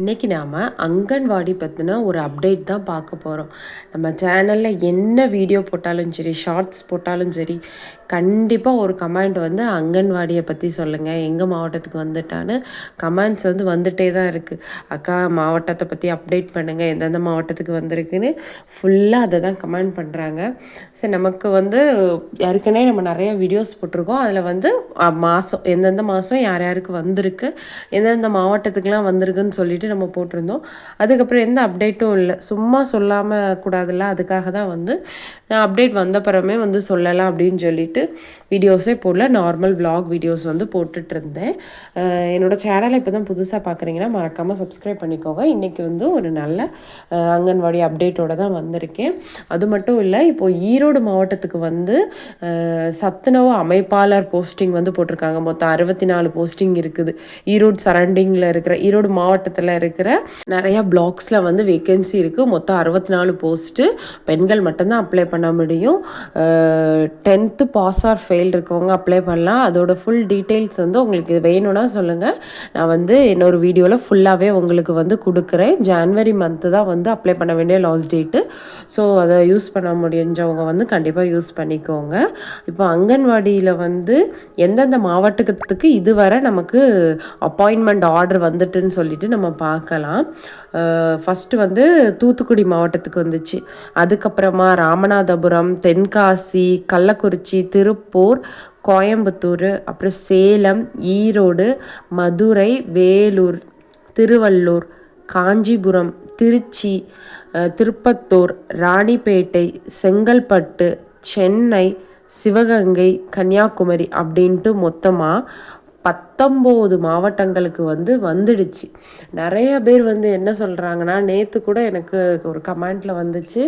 இன்றைக்கி நாம் அங்கன்வாடி பற்றின ஒரு அப்டேட் தான் பார்க்க போகிறோம் நம்ம சேனலில் என்ன வீடியோ போட்டாலும் சரி ஷார்ட்ஸ் போட்டாலும் சரி கண்டிப்பாக ஒரு கமெண்ட் வந்து அங்கன்வாடியை பற்றி சொல்லுங்கள் எங்கள் மாவட்டத்துக்கு வந்துட்டான்னு கமெண்ட்ஸ் வந்து வந்துட்டே தான் இருக்குது அக்கா மாவட்டத்தை பற்றி அப்டேட் பண்ணுங்கள் எந்தெந்த மாவட்டத்துக்கு வந்திருக்குன்னு ஃபுல்லாக அதை தான் கமெண்ட் பண்ணுறாங்க சரி நமக்கு வந்து ஏற்கனவே நம்ம நிறைய வீடியோஸ் போட்டிருக்கோம். அதில் வந்து மாதம் எந்தெந்த மாதம் யார் யாருக்கு வந்திருக்கு எந்தெந்த மாவட்டத்துக்குலாம் வந்திருக்குன்னு சொல்லிட்டு நம்ம போட்டிருந்தோம். அதுக்கப்புறம் எந்த அப்டேட்டும் இல்லை. சும்மா சொல்லாமல் கூடாதுல்ல. அதுக்காக தான் வந்து நான் அப்டேட் வந்த பிறமே வந்து சொல்லலாம் அப்படின்னு சொல்லிட்டு வீடியோஸே போடல. நார்மல் விலாக் வீடியோஸ் வந்து போட்டுட்ருந்தேன் என்னோடய என்னோட சேனலை இப்போ தான் புதுசாக பார்க்குறீங்கன்னா மறக்காமல் சப்ஸ்கிரைப் பண்ணிக்கோங்க. இன்றைக்கி வந்து ஒரு நல்ல அங்கன்வாடி அப்டேட்டோட தான் வந்திருக்கேன். அது மட்டும் இல்லை இப்போது ஈரோடு மாவட்டத்துக்கு வந்து சத்துணவு அமைப்பாளர் போஸ்டிங் வந்து போட்டிருக்காங்க. மொத்தம் அறுபத்தி நாலு போஸ்டிங் இருக்குது. ஈரோடு சரௌண்டிங்கில் இருக்கிற ஈரோடு மாவட்டத்தில் இருக்கிற நிறைய பிளாக்ஸில் வந்து வேகன்சி இருக்குது மொத்தம் அறுபத்தி நாலு போஸ்ட்டு பெண்கள் மட்டும்தான் அப்ளை பண்ண முடியும். டென்த்து பாஸ் ஆர் ஃபெயில் இருக்கவங்க அப்ளை பண்ணலாம். அதோட ஃபுல் டீட்டெயில்ஸ் வந்து உங்களுக்கு இது வேணும்னா சொல்லுங்கள் நான் வந்து இன்னொரு வீடியோவில் ஃபுல்லாகவே உங்களுக்கு வந்து கொடுக்குறேன். ஜான்வரி மந்த்து தான் வந்து அப்ளை பண்ண வேண்டிய லாஸ்ட் டேட்டு ஸோ அதை யூஸ் பண்ண முடிஞ்சவங்க வந்து கண்டிப்பாக யூஸ் பண்ணிக்கோங்க. இப்போ அங்கன்வாடியில் வந்து எந்தெந்த மாவட்டத்துக்கு இதுவரை நமக்கு அப்பாயின்மெண்ட் ஆர்டர் வந்துட்டுன்னு சொல்லிட்டு நம்ம பார்க்கலாம். ஃபஸ்ட்டு வந்து தூத்துக்குடி மாவட்டத்துக்கு வந்துச்சு. அதுக்கப்புறமா ராமநாதபுரம் தென்காசி கள்ளக்குறிச்சி திருப்பூர் கோயம்புத்தூர் அப்புறம் சேலம் ஈரோடு மதுரை வேலூர் திருவள்ளூர் காஞ்சிபுரம் திருச்சி திருப்பத்தூர் ராணிப்பேட்டை செங்கல்பட்டு சென்னை சிவகங்கை கன்னியாகுமரி அப்படின்ட்டு மொத்தமாக பத்தொம்போது மாவட்டங்களுக்கு வந்து வந்துடுச்சு. நிறைய பேர் வந்து என்ன சொல்கிறாங்கன்னா நேற்று கூட எனக்கு ஒரு கமெண்ட்டில் வந்துச்சு.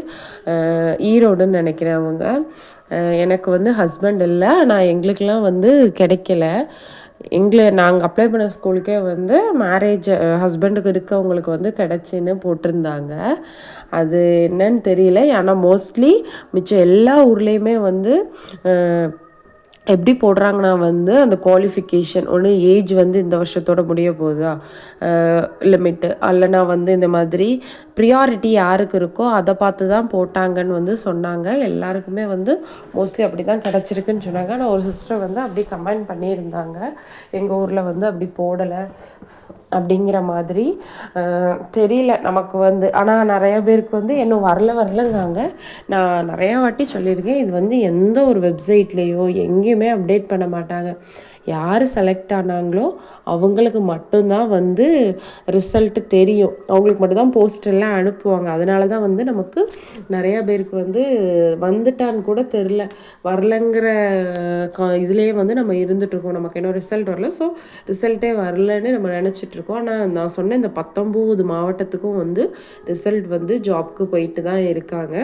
ஈரோடுன்னு நினைக்கிறேன் அவங்க எனக்கு வந்து ஹஸ்பண்ட் இல்லை. நான் எங்களுக்கெலாம் வந்து கிடைக்கல. எங்களை நாங்கள் அப்ளை பண்ண ஸ்கூலுக்கே வந்து மேரேஜ் ஹஸ்பண்டுக்கு இருக்கவங்களுக்கு வந்து கிடச்சின்னு போட்டிருந்தாங்க. அது என்னன்னு தெரியல. ஆனால் மோஸ்ட்லி மிச்சம் எல்லா ஊர்லேயுமே வந்து எப்படி போடுறாங்கன்னா வந்து அந்த குவாலிஃபிகேஷன் ஒன்று ஏஜ் வந்து இந்த வருஷத்தோட முடிய போகுதா? லிமிட்டு அல்லனா வந்து இந்த மாதிரி ப்ரியாரிட்டி யாருக்கு இருக்கோ அதை பார்த்து தான் போட்டாங்கன்னு வந்து சொன்னாங்க. எல்லாருக்குமே வந்து மோஸ்ட்லி அப்படி தான் கிடச்சிருக்குன்னு சொன்னாங்க. ஆனால் ஒரு சிஸ்டர் வந்து அப்படி கமெண்ட் பண்ணியிருந்தாங்க. எங்கள் ஊரில் வந்து அப்படி போடலை அப்படிங்கிற மாதிரி. தெரியல நமக்கு வந்து. ஆனால் நிறைய பேருக்கு வந்து இன்னும் வரல வரலங்காங்க. நான் நிறையா வாட்டி சொல்லியிருக்கேன். இது வந்து எந்த ஒரு வெப்சைட்லேயோ எங்கேயுமே அப்டேட் பண்ண மாட்டாங்க. யார் செலக்ட் ஆனாங்களோ அவங்களுக்கு மட்டும்தான் வந்து ரிசல்ட்டு தெரியும். அவங்களுக்கு மட்டும்தான் போஸ்டரில் எல்லாம் அனுப்புவாங்க. அதனால தான் வந்து நமக்கு நிறையா பேருக்கு வந்து வந்துட்டான்னு கூட தெரில வரலங்கிற க இதுலேயே வந்து நம்ம இருந்துகிட்ருக்கோம் நமக்கு இன்னும் ரிசல்ட் வரல. ஸோ ரிசல்ட்டே வரலன்னு நம்ம நினச்சிட்டு இருக்கோம். ஆனால் நான் சொன்ன இந்த பத்தொம்போது மாவட்டத்துக்கும் வந்து ரிசல்ட் வந்து ஜாப்க்கு போயிட்டு தான் இருக்காங்க.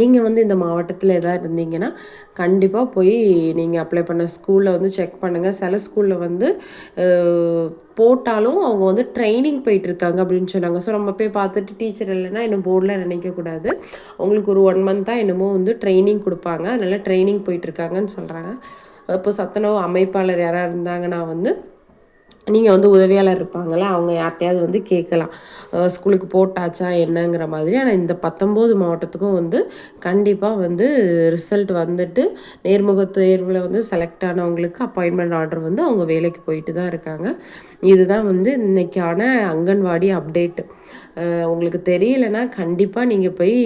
நீங்கள் வந்து இந்த மாவட்டத்தில் எதாவது இருந்தீங்கன்னா கண்டிப்பாக போய் நீங்கள் அப்ளை பண்ண ஸ்கூலில் வந்து செக் பண்ணுங்கள் சில ஸ்கூலில் வந்து போட்டாலும் அவங்க வந்து ட்ரைனிங் போயிட்டுருக்காங்க அப்படின்னு சொன்னாங்க. ஸோ நம்ம போய் பார்த்துட்டு டீச்சர் இல்லைன்னா இன்னும் போர்டில் நினைக்கக்கூடாது உங்களுக்கு ஒரு ஒன் மந்த்தாக என்னமோ வந்து ட்ரைனிங் கொடுப்பாங்க. அதனால் ட்ரைனிங் போயிட்டுருக்காங்கன்னு சொல்கிறாங்க இப்போ சத்துணவு அமைப்பாளர் யாராக இருந்தாங்கன்னா வந்து நீங்கள் வந்து உதவியாளர் இருப்பாங்களே? அவங்க யார்கிட்டையாவது வந்து கேட்கலாம். ஸ்கூலுக்கு போட்டாச்சா என்னங்கிற மாதிரி. ஆனால் இந்த பத்தொம்போது மாவட்டத்துக்கும் வந்து கண்டிப்பாக வந்து ரிசல்ட் வந்துட்டு நேர்முக தேர்வில் வந்து செலக்ட் ஆனவங்களுக்கு அப்பாயின்மெண்ட் ஆர்டர் வந்து அவங்க வேலைக்கு போயிட்டு தான் இருக்காங்க. இதுதான் வந்து இன்றைக்கான அங்கன்வாடி அப்டேட்டு. உங்களுக்கு தெரியலனா கண்டிப்பாக நீங்கள் போய்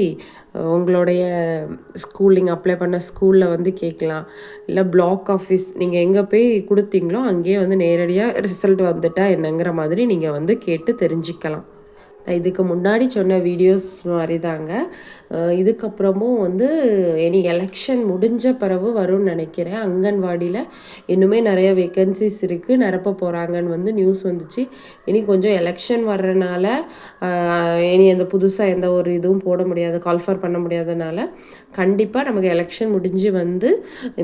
உங்களுடைய ஸ்கூல் நீங்கள் அப்ளை பண்ண ஸ்கூலில் வந்து கேட்கலாம். இல்லை பிளாக் ஆஃபீஸ் நீங்கள் எங்கே போய் கொடுத்தீங்களோ அங்கேயே வந்து நேரடியாக ரிசல்ட் வந்துட்டா என்னங்கிற மாதிரி நீங்கள் வந்து கேட்டு தெரிஞ்சுக்கலாம். நான் இதுக்கு முன்னாடி சொன்ன வீடியோஸ் மாதிரி தாங்க இதுக்கப்புறமும் வந்து இனி எலெக்ஷன் முடிஞ்ச பிறகு வரும்னு நினைக்கிறேன். அங்கன்வாடியில் இன்னுமே நிறைய வேக்கன்சிஸ் இருக்குது நிரப்ப போகிறாங்கன்னு வந்து நியூஸ் வந்துச்சு. இனி கொஞ்சம் எலெக்ஷன் வர்றனால இனி அந்த புதுசாக எந்த ஒரு இதுவும் போட முடியாது கால்ஃபர் பண்ண முடியாதனால கண்டிப்பாக நமக்கு எலெக்ஷன் முடிஞ்சு வந்து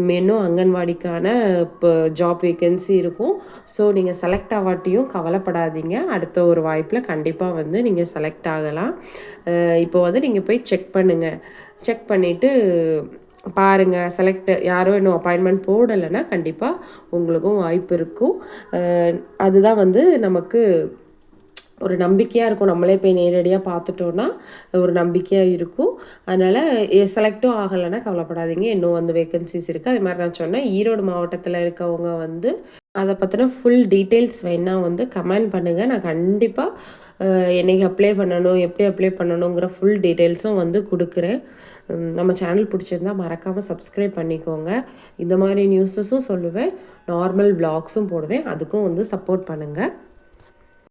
இன்னும் அங்கன்வாடிக்கான இப்போ ஜாப் வேக்கன்சி இருக்கும். ஸோ நீங்கள் செலக்ட் ஆகாட்டியும் கவலைப்படாதீங்க. அடுத்த ஒரு வாய்ப்பில் கண்டிப்பாக வந்து நீங்கள் செலக்ட் ஆகலாம். இப்போ வந்து நீங்கள் போய் செக் பண்ணுங்கள் செக் பண்ணிவிட்டு பாருங்கள் செலக்ட் யாரும் இன்னும் அப்பாயின்மெண்ட் போடலைன்னா கண்டிப்பாக உங்களுக்கும் வாய்ப்பு இருக்கும். அதுதான் வந்து நமக்கு ஒரு நம்பிக்கையாக இருக்கும். நம்மளே போய் நேரடியாக பார்த்துட்டோன்னா ஒரு நம்பிக்கையாக இருக்கும். அதனால் செலக்டும் ஆகலைன்னா கவலைப்படாதீங்க. இன்னும் வந்து வேக்கன்சிஸ் இருக்குது அதே மாதிரி நான் சொன்னேன். ஈரோடு மாவட்டத்தில் இருக்கவங்க வந்து அதை பற்றின ஃபுல் டீட்டெயில்ஸ் வேணால் வந்து கமெண்ட் பண்ணுங்கள் நான் கண்டிப்பாக என்னைக்கு அப்ளை பண்ணணும் எப்படி அப்ளை பண்ணணுங்கிற ஃபுல் டீட்டெயில்ஸும் வந்து கொடுக்குறேன். நம்ம சேனல் பிடிச்சிருந்தா மறக்காமல் சப்ஸ்கிரைப் பண்ணிக்கோங்க. இந்த மாதிரி நியூஸஸும் சொல்லுவேன். நார்மல் vlogsம் போடுவேன். அதுக்கும் வந்து சப்போர்ட் பண்ணுங்கள்